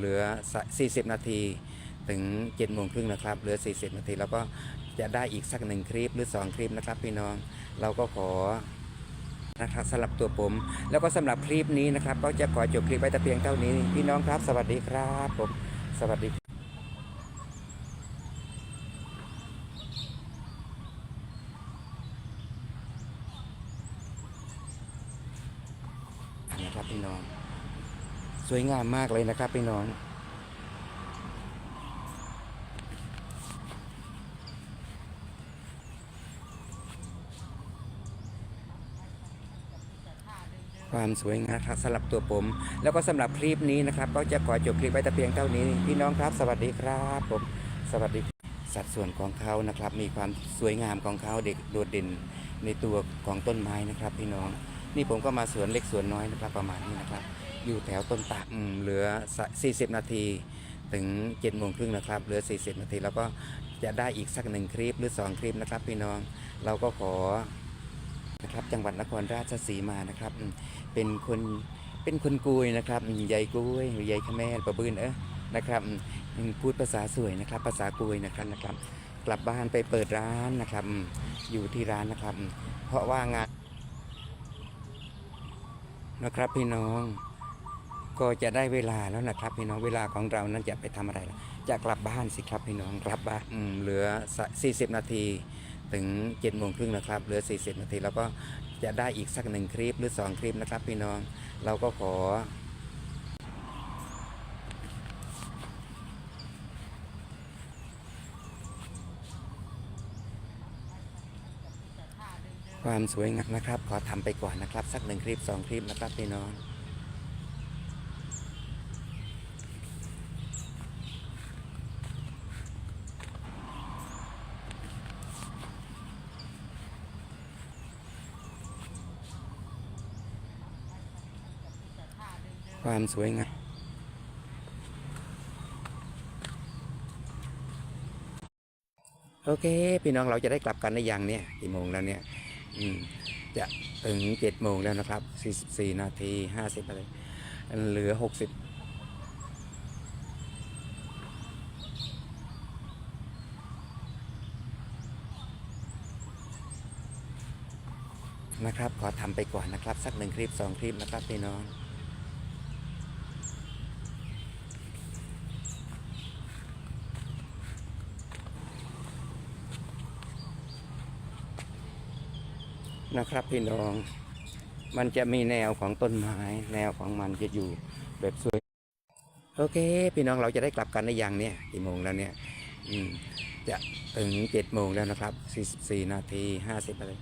เหลือ 40 นาทีถึง7โมงครึ่งนะครับ เหลือ 40 นาทีแล้วก็จะได้อีกสักหนึ่งคลิปหรือ 2 คลิปนะครับพี่น้องเราก็ขอนะครับสำหรับตัวผม แล้วก็สำหรับคลิปนี้นะครับ ก็จะขอจบคลิปไว้แต่เพียงเท่านี้ พี่น้องครับ สวัสดีครับผมสวัสดีนะครับพี่น้อง สวยงามมากเลยนะครับพี่น้องความสวยงามครับสำหรับตัวผม แล้วก็สำหรับคลิปนี้นะครับ ก็จะขอจบคลิปไว้แต่เพียงเท่านี้พี่น้องครับ สวัสดีครับผมสวัสดีสัดส่วนของเขานะครับ มีความสวยงามของเขาเด็กโดดเด่นในตัวของต้นไม้นะครับ พี่น้อง นี่ผมก็มาสวนเล็กสวนน้อยนะครับประมาณนี้นะครับ อยู่แถวต้นตากเหลือ 40 นาทีถึง7โมงครึ่งนะครับ เหลือ 40 นาทีแล้วก็จะได้อีกสักหนึ่งคลิปหรือ 2 คลิปนะครับพี่น้องเราก็ขอนะครับจังหวัดนครราชสีมานะครับ เป็นคนเป็นคนกุยนะครับยายกุยยายขแม่ประบืนเออนะครับพูดภาษาสวยนะครับ ภาษากุยนะครับนะครับ กลับบ้านไปเปิดร้านนะครับ อยู่ที่ร้านนะครับ เพราะว่างานนะครับพี่น้อง ก็จะได้เวลาแล้วนะครับพี่น้องเวลาของเรานั้นจะไปทำอะไรล่ะจะกลับบ้านสิครับพี่น้องกลับบ้านเหลือ 40 นาทีถึง7โมงครึ่งนะครับเหลือ 40 นาทีแล้วก็จะได้อีกสักหนึ่งคลิปหรือ 2 คลิปนะครับพี่น้องเราก็ขอความสวยงามนะครับ ขอทำไปก่อนนะครับ สักหนึ่งคลิป 2 คลิปนะครับพี่น้อง ความสวยงามโอเค พี่น้องเราจะได้กลับกันในยังเนี่ยกี่โมงแล้วเนี่ยอืมจะถึงเจ็ดโมงแล้วนะครับสี่สิบสี่นาทีห้าสิบอะไรเหลือหกสิบนะครับ ขอทำไปก่อนนะครับ สักหนึ่งคลิปสองคลิปนะครับพี่น้อง นะครับพี่น้อง มันจะมีแนวของต้นไม้ แนวของมันจะอยู่แบบสวย โอเค พี่น้องเราจะได้กลับกันในยังเนี่ยกี่โมงแล้วเนี่ยอืมจะถึงเจ็ดโมงแล้วนะครับสี่สิบสี่นาทีห้าสิบอะไร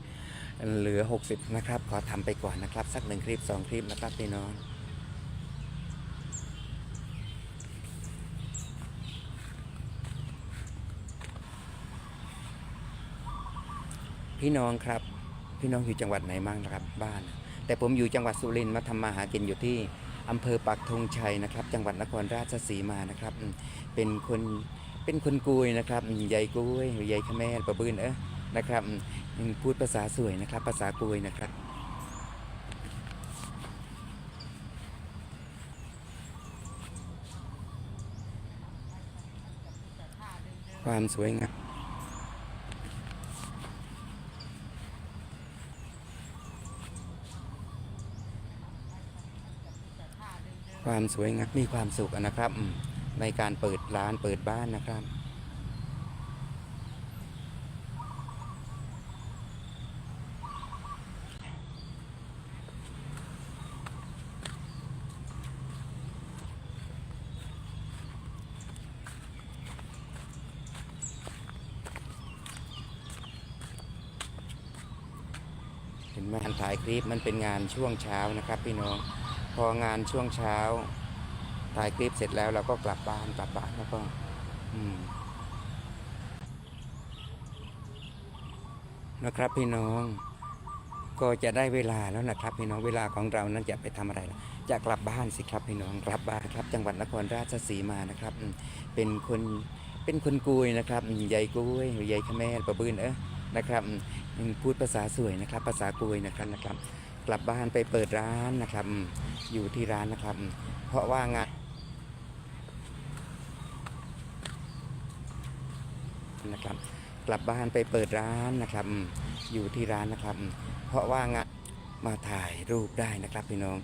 เหลือหกสิบนะครับ ขอทำไปก่อนนะครับ สักหนึ่งคลิปสองคลิปนะครับพี่น้องพี่น้องครับ พี่น้องอยู่จังหวัดไหนบ้างนะครับบ้าน แต่ผมอยู่จังหวัดสุรินทร์มาทำมาหากินอยู่ที่อำเภอปักธงชัยนะครับ จังหวัดนครราชสีมานะครับ เป็นคนเป็นคนกุยนะครับยายกุยยายขแม่ประบืนเออนะครับพูดภาษาสวยนะครับ ภาษากุยนะครับความสวยงาม ความสวยงามมีความสุขนะครับ ในการเปิดร้านเปิดบ้านนะครับเห็นไหมการถ่ายคลิปมันเป็นงานช่วงเช้านะครับพี่น้อง องานช่วงเช้าถ่ายคลิปเสร็จแล้วเราก็กลับบ้านกลับบ้านแล้วก็อืมนะครับพี่น้อง ก็จะได้เวลาแล้วนะครับ พี่น้องเวลาของเรานั้นจะไปทำอะไร จะกลับบ้านสิครับพี่น้องกลับบ้านครับ จังหวัดนครราชสีมานะครับ เป็นคนเป็นคนกุยนะครับอืมยายกุยยายขแม่ประบืนเออนะครับพูดภาษาสวยนะครับ ภาษากุยนะครับนะครับ กลับบ้านไปเปิดร้านนะครับ อยู่ที่ร้านนะครับ เพราะว่างานนะครับ กลับบ้านไปเปิดร้านนะครับ อยู่ที่ร้านนะครับ เพราะว่างานมาถ่ายรูปได้นะครับพี่น้อง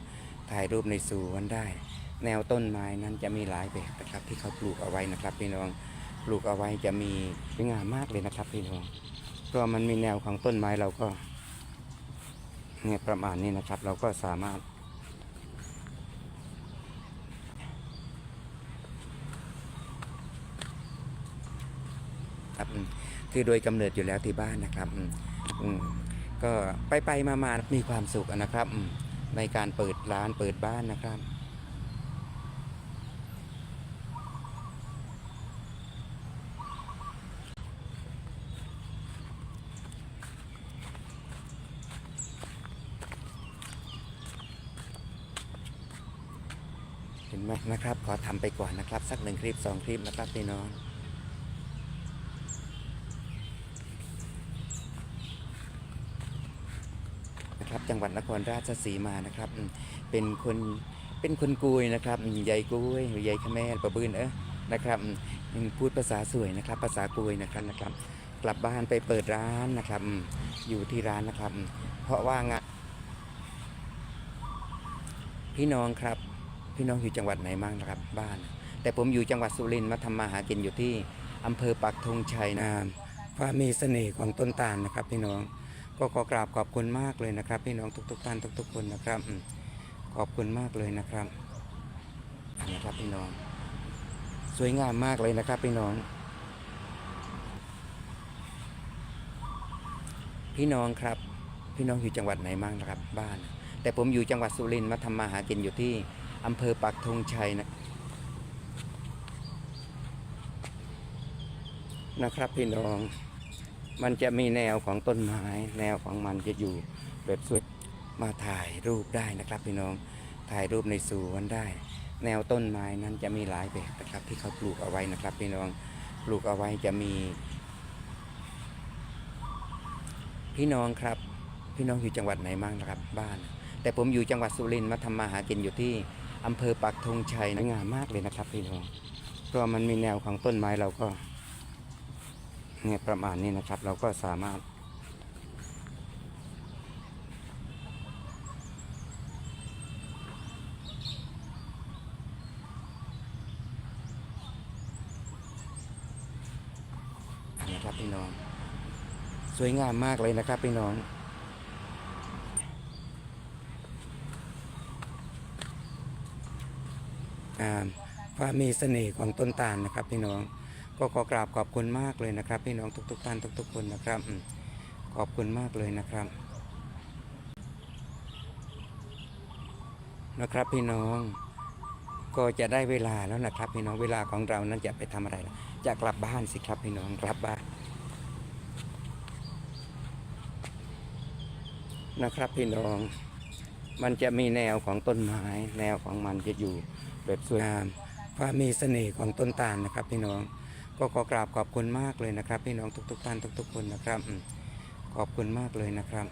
ถ่ายรูปในสวนได้ แนวต้นไม้นั้นจะมีหลายแบบนะครับ ที่เขาปลูกเอาไว้นะครับพี่น้องปลูกเอาไว้จะมีสวยงามมากเลยนะครับพี่น้องเพราะมันมีแนวของต้นไม้เราก็เนี่ยประมาณนี้นะครับ เราก็สามารถ คือโดยกำเนิดอยู่แล้วที่บ้านนะครับก็ไปไปมามามีความสุขนะครับในการเปิดร้านเปิดบ้านนะครับเห็นไหมนะครับ ขอทำไปก่อนนะครับ สักหนึ่งคลิปสองคลิปนะครับพี่น้อง นะครับ จังหวัดนครราชสีมานะครับ เป็นคนเป็นคนกุยนะครับยายกุยยายขแม่ประบืนเออนะครับพูดภาษาสวยนะครับ ภาษากุยนะครับนะครับ กลับบ้านไปเปิดร้านนะครับ อยู่ที่ร้านนะครับ เพราะว่างานพี่น้องครับ พี่น้องอยู่จังหวัดไหนบ้างนะครับ บ้าน แต่ผมอยู่จังหวัดสุรินทร์มาทำมาหากินอยู่ที่อำเภอปักธงชัยนะว่ามีเสน่ห์ของต้นตาลนะครับ พี่น้อง ก็ขอกราบขอบคุณมากเลยนะครับ พี่น้องทุกๆท่านทุก ๆ คนนะครับ ขอบคุณมากเลยนะครับนะครับพี่น้อง สวยงามมากเลยนะครับพี่น้อง พี่น้องครับ พี่น้องอยู่จังหวัดไหนบ้างนะครับ บ้าน แต่ผมอยู่จังหวัดสุรินทร์มาทำมาหากินอยู่ที่อำเภอปักธงชัยนะนะครับพี่น้อง มันจะมีแนวของต้นไม้ แนวของมันจะอยู่แบบสวยมาถ่ายรูปได้นะครับพี่น้องถ่ายรูปในสวนได้ แนวต้นไม้นั้นจะมีหลายแบบนะครับ ที่เขาปลูกเอาไว้นะครับพี่น้องปลูกเอาไว้จะมี พี่น้องครับ พี่น้องอยู่จังหวัดไหนบ้างนะครับบ้าน แต่ผมอยู่จังหวัดสุรินทร์มาทำมาหากินอยู่ที่อำเภอปักธงชัยนะงามมากเลยนะครับพี่น้องเพราะมันมีแนวของต้นไม้เราก็ เนี่ยประมาณนี้นะครับ เราก็สามารถ นะครับพี่น้อง สวยงามมากเลยนะครับพี่น้องความมีเสน่ห์ของต้นตาลนะครับพี่น้อง ก็ขอกราบขอบคุณมากเลยนะครับ พี่น้องทุกๆท่านทุก ๆ คนนะครับ ขอบคุณมากเลยนะครับนะครับพี่น้องก็จะได้เวลาแล้วนะครับ พี่น้องเวลาของเรานั้นจะไปทำอะไร จะกลับบ้านสิครับพี่น้องกลับบ้านนะครับพี่น้อง มันจะมีแนวของต้นไม้แนวของมันจะอยู่แบบสวยงามความมีเสน่ห์ของต้นตาลนะครับ พี่น้อง ก็ขอกราบขอบคุณมากเลยนะครับ พี่น้องทุกๆท่านทุก ๆ คนนะครับ ขอบคุณมากเลยนะครับ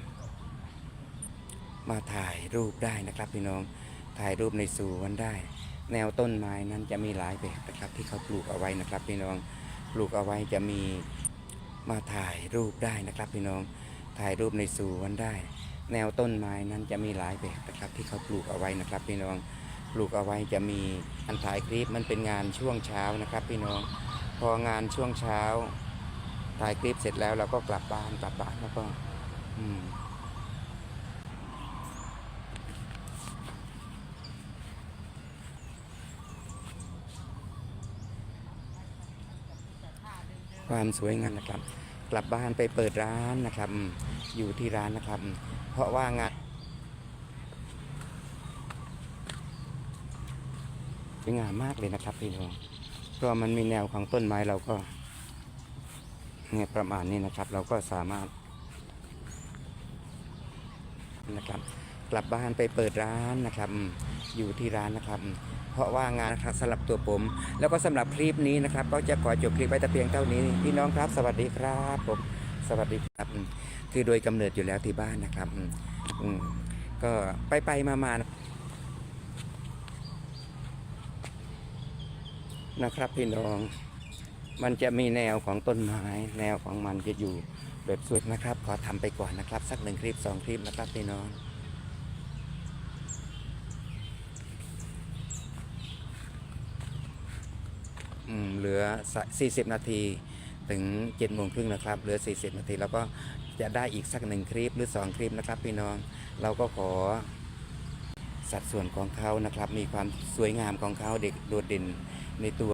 มาถ่ายรูปได้นะครับ พี่น้องถ่ายรูปในสวนได้ แนวต้นไม้นั้นจะมีหลายแบบนะครับ ที่เขาปลูกเอาไว้นะครับ พี่น้องปลูกเอาไว้จะมีมาถ่ายรูปได้นะครับ พี่น้องถ่ายรูปในสวนได้ แนวต้นไม้นั้นจะมีหลายแบบนะครับ ที่เขาปลูกเอาไว้นะครับ พี่น้องปลูกเอาไว้จะมีอันถ่ายคลิปมันเป็นงานช่วงเช้านะครับ พี่น้อง พองานช่วงเช้าถ่ายคลิปเสร็จแล้วเราก็กลับบ้านกลับบ้านแล้วก็ อืมความสวยงามนะครับ กลับบ้านไปเปิดร้านนะครับ อยู่ที่ร้านนะครับ เพราะว่างานสวยงามมากเลยนะครับพี่น้อง เพราะมันมีแนวของต้นไม้เราก็เนี่ยประมาณนี้นะครับ เราก็สามารถนะครับ กลับบ้านไปเปิดร้านนะครับ อยู่ที่ร้านนะครับ เพราะว่างานสำหรับตัวผม แล้วก็สำหรับคลิปนี้นะครับ ก็จะขอจบคลิปไว้แต่เพียงเท่านี้พี่น้องครับ สวัสดีครับผมสวัสดีครับ คือโดยกำเนิดอยู่แล้วที่บ้านนะครับอืก็ไปไปมามา นะครับพี่น้อง มันจะมีแนวของต้นไม้ แนวของมันจะอยู่แบบสวยนะครับ ขอทำไปก่อนนะครับ สักหนึ่งคลิปสองคลิปนะครับพี่น้องอืมเหลือสัก40 นาทีถึง7โมงครึ่งนะครับ เหลือ 40 นาทีแล้วก็จะได้อีกสักหนึ่งคลิปหรือ 2 คลิปนะครับ พี่น้อง เราก็ขอ สัดส่วนของเขานะครับ มีความสวยงามของเขาเด็กโดดเด่น ในตัว